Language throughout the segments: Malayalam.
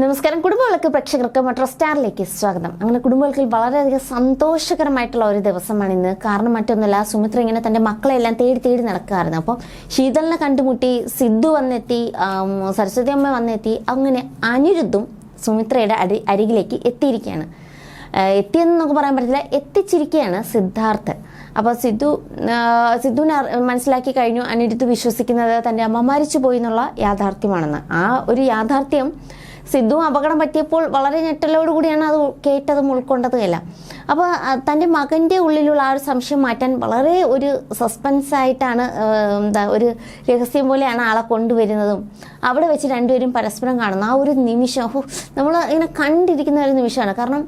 നമസ്കാരം. കുടുംബവിളക്ക് പ്രേക്ഷകർക്ക് മറ്റൊരു സ്റ്റാറിലേക്ക് സ്വാഗതം. അങ്ങനെ കുടുംബവിളക്കിൽ വളരെയധികം സന്തോഷകരമായിട്ടുള്ള ഒരു ദിവസമാണ് ഇന്ന്. കാരണം മറ്റൊന്നുമല്ല സുമിത്ര ഇങ്ങനെ തന്റെ മക്കളെല്ലാം തേടി തേടി നടക്കാറുണ്ട് അപ്പോൾ ശീതളിനെ കണ്ടുമുട്ടി സിദ്ധു വന്നെത്തി സരസ്വതി അമ്മ വന്നെത്തി അങ്ങനെ അനിരുദ്ധും സുമിത്രയുടെ അടി അരികിലേക്ക് എത്തിയിരിക്കുകയാണ്. എത്തിയെന്ന് എത്തിയെന്നൊക്കെ പറയാൻ പറ്റില്ല എത്തിച്ചിരിക്കുകയാണ് സിദ്ധാർത്ഥ്. അപ്പോൾ സിദ്ധു സിദ്ധുവിനെ മനസ്സിലാക്കി കഴിഞ്ഞു. അനിരുദ്ധ് വിശ്വസിക്കുന്നത് തന്റെ അമ്മ മരിച്ചു പോയി എന്നുള്ള യാഥാർത്ഥ്യമാണെന്ന്. ആ ഒരു യാഥാർത്ഥ്യം സിദ്ധു അപകടം പറ്റിയപ്പോൾ വളരെ ഞെട്ടലോട് കൂടിയാണ് അത് കേട്ടതും ഉൾക്കൊണ്ടതും എല്ലാം അപ്പോൾ തന്റെ മകന്റെ ഉള്ളിലുള്ള ആ ഒരു സംശയം മാറ്റാൻ വളരെ ഒരു സസ്പെൻസ് ആയിട്ടാണ് എന്താ ഒരു രഹസ്യം പോലെയാണ് ആളെ കൊണ്ടുവരുന്നതും. അവിടെ വെച്ച് രണ്ടുപേരും പരസ്പരം കാണുന്നു. ആ ഒരു നിമിഷം നമ്മൾ ഇങ്ങനെ കണ്ടിരിക്കുന്ന ഒരു നിമിഷമാണ്. കാരണം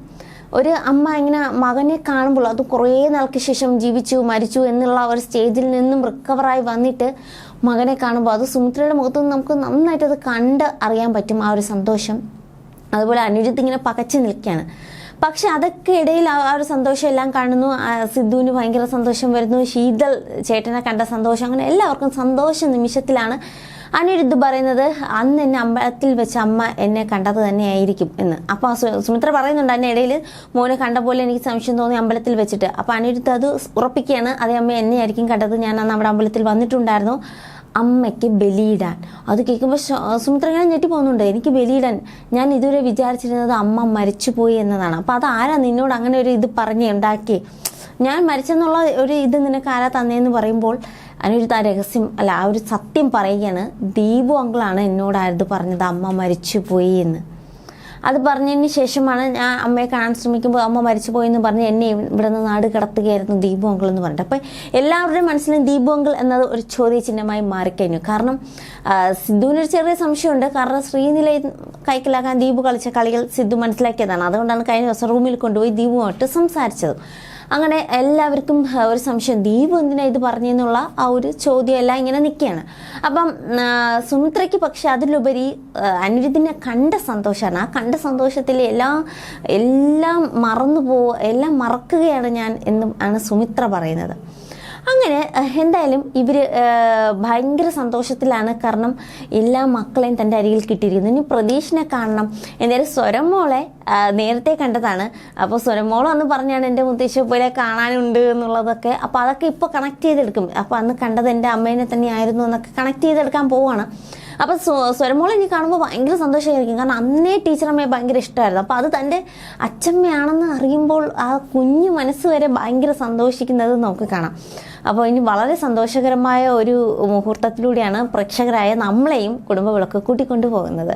ഒരു അമ്മ ഇങ്ങനെ മകനെ കാണുമ്പോൾ അത് കുറേ നാൾക്ക് ശേഷം ജീവിച്ചു മരിച്ചു എന്നുള്ള ഒരു സ്റ്റേജിൽ നിന്നും റിക്കവറായി വന്നിട്ട് മകനെ കാണുമ്പോൾ അത് സുമിത്രയുടെ മുഖത്ത് നിന്ന് നമുക്ക് നന്നായിട്ട് അത് കണ്ട് അറിയാൻ പറ്റും ആ ഒരു സന്തോഷം. അതുപോലെ അനിരുദ്ധ് ഇങ്ങനെ പകച്ചു നിൽക്കുകയാണ്. പക്ഷെ അതൊക്കെ ഇടയിൽ ആ ഒരു സന്തോഷം എല്ലാം കാണുന്നു. സിദ്ധുവിന് ഭയങ്കര സന്തോഷം വരുന്നു. ശീതൽ ചേട്ടനെ കണ്ട സന്തോഷം. അങ്ങനെ എല്ലാവർക്കും സന്തോഷ നിമിഷത്തിലാണ് അനിരുദ്ധ് പറയുന്നത് അന്ന് എന്നെ അമ്പലത്തിൽ വെച്ച് അമ്മ എന്നെ കണ്ടത് തന്നെയായിരിക്കും എന്ന്. അപ്പോൾ സുമിത്ര പറയുന്നുണ്ട് അതിന്റെ ഇടയിൽ മോനെ കണ്ട പോലെ എനിക്ക് സംശയം തോന്നി അമ്പലത്തിൽ വെച്ചിട്ട്. അപ്പോൾ അനിരുദ്ധ് അത് ഉറപ്പിക്കുകയാണ്. അതേ അമ്മ എന്നെയായിരിക്കും കണ്ടത്. ഞാൻ അന്ന് അവിടെ അമ്പലത്തിൽ വന്നിട്ടുണ്ടായിരുന്നു. അമ്മയ്ക്ക് ബലിയിടാൻ. അത് കേൾക്കുമ്പോൾ സുമിത്ര ഇങ്ങനെ ഞെട്ടി പോകുന്നുണ്ട്. എനിക്ക് ബലിയിടാൻ. ഞാൻ ഇതുവരെ വിചാരിച്ചിരുന്നത് അമ്മ മരിച്ചുപോയി എന്നതാണ്. അപ്പോൾ അത് ആരാ നിന്നോട് അങ്ങനെ ഒരു ഇത് പറഞ്ഞ് ഉണ്ടാക്കി ഞാൻ മരിച്ചെന്നുള്ള ഒരു ഇത് നിനക്ക് ആരാ തന്നേന്ന് പറയുമ്പോൾ അതിനൊരു ആ രഹസ്യം അല്ല ആ ഒരു സത്യം പറയുകയാണ് ദീപു അങ്കിളാണ് എന്നോടായിരുന്നു പറഞ്ഞത് അമ്മ മരിച്ചു പോയി എന്ന്. അത് പറഞ്ഞതിന് ശേഷമാണ് ഞാൻ അമ്മയെ കാണാൻ ശ്രമിക്കുമ്പോൾ അമ്മ മരിച്ചുപോയി എന്ന് പറഞ്ഞ് എന്നെ ഇവിടെ നിന്ന് നാട് കിടത്തുകയായിരുന്നു ദീപു അങ്കിൾ എന്ന് പറഞ്ഞിട്ട്. അപ്പോൾ എല്ലാവരുടെയും മനസ്സിലും ദീപു അങ്കിൾ എന്നത് ഒരു ചോദ്യചിഹ്നമായി മാറിക്കഴിഞ്ഞു. കാരണം സിദ്ധുവിന് സിദ്ധുവിനൊരു ചെറിയ സംശയമുണ്ട്. കാരണം ശ്രീനിലയെ കൈക്കലാക്കാൻ ദീപു കളിച്ച കളികൾ സിദ്ധു മനസ്സിലാക്കിയതാണ്. അതുകൊണ്ടാണ് കഴിഞ്ഞ ദിവസം റൂമിൽ കൊണ്ടുപോയി ദീപുമായിട്ട് സംസാരിച്ചത്. അങ്ങനെ എല്ലാവർക്കും ഒരു സംശയം. ദീപു എന്തിനാ ഇത് പറഞ്ഞെന്നുള്ള ആ ഒരു ചോദ്യം എല്ലാം ഇങ്ങനെ നിൽക്കുകയാണ്. അപ്പം സുമിത്രയ്ക്ക് പക്ഷെ അതിലുപരി അനിരുദ്ധിനെ കണ്ട സന്തോഷമാണ്. ആ കണ്ട സന്തോഷത്തിൽ എല്ലാം എല്ലാം മറന്നു പോവുക എല്ലാം മറക്കുകയാണ് ഞാൻ എന്നും ആണ് സുമിത്ര പറയുന്നത്. അങ്ങനെ എന്തായാലും ഇവർ ഭയങ്കര സന്തോഷത്തിലാണ് കാരണം എല്ലാ മക്കളെയും തന്റെ അരികിൽ കിട്ടിയിരിക്കുന്നു ഇനി പ്രതീക്ഷനെ കാണണം. എന്തായാലും സ്വരമോളെ നേരത്തെ കണ്ടതാണ്. അപ്പോൾ സ്വരമോളം എന്ന് പറഞ്ഞാണ് എന്റെ മുത്തശ്ശി പോലെ കാണാനുണ്ട് എന്നുള്ളതൊക്കെ. അപ്പോൾ അതൊക്കെ ഇപ്പോൾ കണക്ട് ചെയ്തെടുക്കും. അപ്പോൾ അന്ന് കണ്ടത് എന്റെ അമ്മേനെ തന്നെയായിരുന്നു എന്നൊക്കെ കണക്ട് ചെയ്തെടുക്കാൻ പോവാണ്. അപ്പോൾ സ്വരമോളെ ഇനി കാണുമ്പോൾ ഭയങ്കര സന്തോഷമായിരിക്കും കാരണം അന്നേ ടീച്ചറമ്മയെ ഭയങ്കര ഇഷ്ടമായിരുന്നു അപ്പോൾ അത് തന്റെ അച്ഛമ്മയാണെന്ന് അറിയുമ്പോൾ ആ കുഞ്ഞു മനസ്സ് വരെ ഭയങ്കര സന്തോഷിക്കുന്നത് നമുക്ക് കാണാം. അപ്പോൾ ഇനി വളരെ സന്തോഷകരമായ ഒരു മുഹൂർത്തത്തിലൂടെയാണ് പ്രേക്ഷകരായ നമ്മളെയും കുടുംബ വിളക്ക് കൂട്ടിക്കൊണ്ടു പോകുന്നത്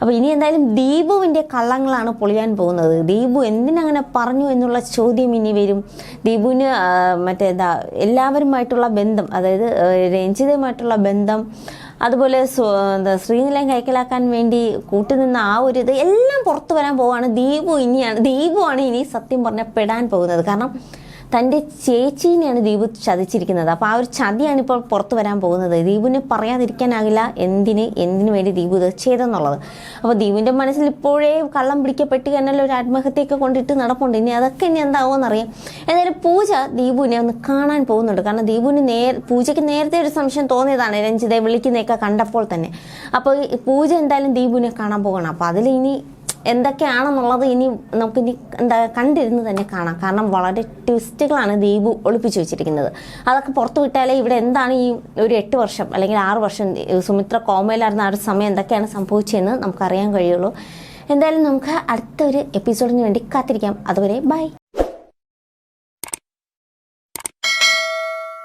അപ്പോൾ ഇനി എന്തായാലും ദീപുവിന്റെ കള്ളങ്ങളാണ് പൊളിയാൻ പോകുന്നത്. ദീപു എന്തിനങ്ങനെ പറഞ്ഞു എന്നുള്ള ചോദ്യം ഇനി വരും. ദീപുവിന് മറ്റേ എന്താ എല്ലാവരുമായിട്ടുള്ള ബന്ധം അതായത് രഞ്ജിതയുമായിട്ടുള്ള ബന്ധം അതുപോലെ ശ്രീനിലയം കൈക്കലാക്കാൻ വേണ്ടി കൂട്ടുനിന്ന ആ ഒരു ഇത് എല്ലാം പുറത്തു വരാൻ പോവാണ് ദീപു ഇനിയാണ്. ദീപുവാണ് ഇനി സത്യം പറഞ്ഞാൽ പെടാൻ പോകുന്നത്. കാരണം തന്റെ ചേച്ചീനെയാണ് ദീപു ചതിച്ചിരിക്കുന്നത്. അപ്പോൾ ആ ഒരു ചതിയാണ് ഇപ്പോൾ പുറത്തു വരാൻ പോകുന്നത്. ദീപുവിന് പറയാതിരിക്കാനാകില്ല എന്തിന് എന്തിനു വേണ്ടി ദീപു ഇത് ചെയ്തെന്നുള്ളത്. അപ്പോൾ ദീപുവിന്റെ മനസ്സിൽ ഇപ്പോഴേ കള്ളം പിടിക്കപ്പെട്ട് കഴിഞ്ഞാൽ ഒരു ആത്മഹത്യയൊക്കെ കൊണ്ടിട്ട് നടപ്പുണ്ട്. ഇനി അതൊക്കെ ഇനി എന്താവുമെന്ന് അറിയാം എന്തായാലും പൂജ ദീപുവിനെ ഒന്ന് കാണാൻ പോകുന്നുണ്ട്. കാരണം ദീപുവിന് നേർ പൂജയ്ക്ക് നേരത്തെ ഒരു സംശയം തോന്നിയതാണ്. രഞ്ജിതയെ വിളിക്കുന്നതൊക്കെ കണ്ടപ്പോൾ തന്നെ. അപ്പോൾ പൂജ എന്തായാലും ദീപുവിനെ കാണാൻ പോകണം അപ്പോൾ അതിൽ ഇനി എന്തൊക്കെയാണെന്നുള്ളത് ഇനി നമുക്ക് ഇനി എന്താ കണ്ടിരുന്ന് തന്നെ കാണാം. കാരണം വളരെ ട്വിസ്റ്റുകളാണ് ദീപു ഒളിപ്പിച്ചു വെച്ചിരിക്കുന്നത്. അതൊക്കെ പുറത്തു വിട്ടാലേ ഇവിടെ എന്താണ് ഈ ഒരു എട്ട് വർഷം അല്ലെങ്കിൽ ആറ് വർഷം സുമിത്ര കോമയിലായിരുന്ന ആ ഒരു സമയം എന്തൊക്കെയാണ് സംഭവിച്ചതെന്ന് നമുക്കറിയാൻ കഴിയുള്ളൂ. എന്തായാലും നമുക്ക് അടുത്തൊരു എപ്പിസോഡിന് വേണ്ടി കാത്തിരിക്കാം. അതുവരെ ബൈ